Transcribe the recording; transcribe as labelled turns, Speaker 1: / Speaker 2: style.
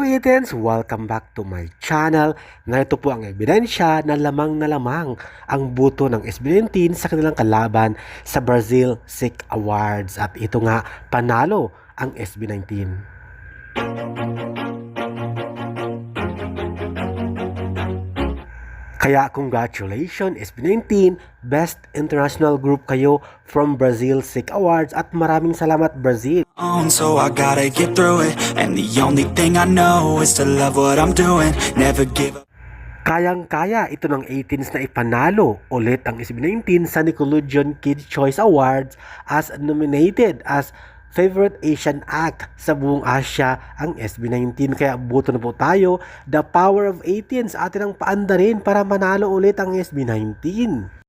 Speaker 1: netizens, welcome back to my channel. Narito po ang ebidensya na lamang na lamang ang buto ng SB19 sa kanilang kalaban sa Brazil SIC Awards. At ito nga, panalo ang SB19. Kaya congratulations SB19, Best International Group kayo from Brazil SIC Awards at maraming salamat Brazil.
Speaker 2: so I gotta get through it. And the only thing I know is to love what I'm doing, never give up.
Speaker 1: Kayang-kaya ito ng 18s na ipanalo ulit ang SB19 sa Nickelodeon Kids Choice Awards as nominated as Favorite Asian Act sa buong Asia ang SB19. Kaya buto na po tayo. The power of 18s atin ang paanda rin para manalo ulit ang SB19.